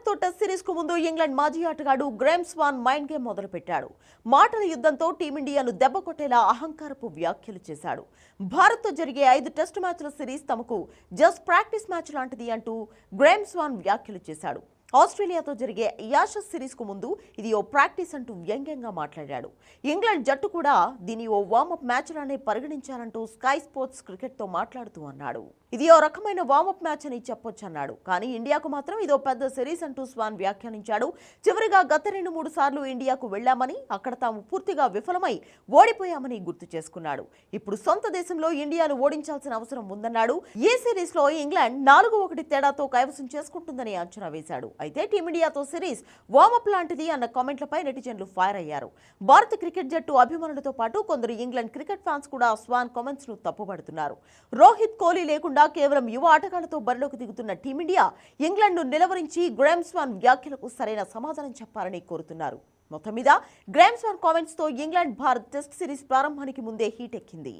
భారత్తో టెస్ట్ సిరీస్కు ముందు ఇంగ్లాండ్ మాజీ ఆటగాడు గ్రేమ్ స్వాన్ మైండ్ గేమ్ మొదలుపెట్టాడు. మాటల యుద్ధంతో టీమిండియాను దెబ్బ కొట్టేలా అహంకారపు వ్యాఖ్యలు చేశాడు. భారత్తో జరిగే ఐదు టెస్ట్ మ్యాచ్ల సిరీస్ తమకు జస్ట్ ప్రాక్టీస్ మ్యాచ్ లాంటిది అంటూ గ్రేమ్ స్వాన్ వ్యాఖ్యలు చేశాడు. ఆస్ట్రేలియాతో జరిగే యాషస్ సిరీస్కు ముందు ఇది ఓ ప్రాక్టీస్ అంటూ వ్యంగ్యంగా మాట్లాడాడు. ఇంగ్లాండ్ జట్టు కూడా దీని ఓ వార్మప్ మ్యాచ్ లానే పరిగణించారంటూ స్కై స్పోర్ట్స్ క్రికెట్తో మాట్లాడుతూ అన్నాడు. ఇది ఓ రకమైన వార్మప్ మ్యాచ్ అని చెప్పొచ్చన్నాడు. కానీ ఇండియాకు మాత్రం ఇదో పెద్ద సిరీస్ అంటూ స్వాన్ వ్యాఖ్యానించాడు. చివరిగా గత రెండు మూడు సార్లు ఇండియాకు వెళ్ళామని అక్కడ తాము పూర్తిగా విఫలమై ఓడిపోయామని గుర్తు చేసుకున్నాడు. ఇప్పుడు సొంత దేశంలో ఇండియాను ఓడించాల్సిన అవసరం ఉందన్నాడు. ఈ సిరీస్లో ఇంగ్లాండ్ నాలుగు ఒకటి తేడాతో కైవసం చేసుకుంటుందని అంచనా వేశాడు. అయితే టీమిండియాతో సిరీస్ వార్మప్ లాంటిది అన్న కామెంట్లపై నెటిజన్లు ఫైర్ అయ్యారు. భారత క్రికెట్ జట్టు అభిమానులతో పాటు కొందరు ఇంగ్లాండ్ క్రికెట్ ఫ్యాన్స్ కూడా స్వాన్ కామెంట్స్ను తప్పుపడుతున్నారు రోహిత్ కోహ్లీ లేకుండా కేవలం యువ ఆటగాళ్ళతో బరిలోకి దిగుతున్న టీమిండియా ఇంగ్లాండ్ను నిలవరించి గ్రామ్ స్వాన్ వ్యాఖ్యలకు సరైన సమాధానం చెప్పాలని కోరుతున్నారు. మొత్తం మీద గ్రామ్ స్వాన్ కామెంట్స్తో ఇంగ్లాండ్ భారత్ టెస్ట్ సిరీస్ ప్రారంభానికి ముందే హీట్ ఎక్కింది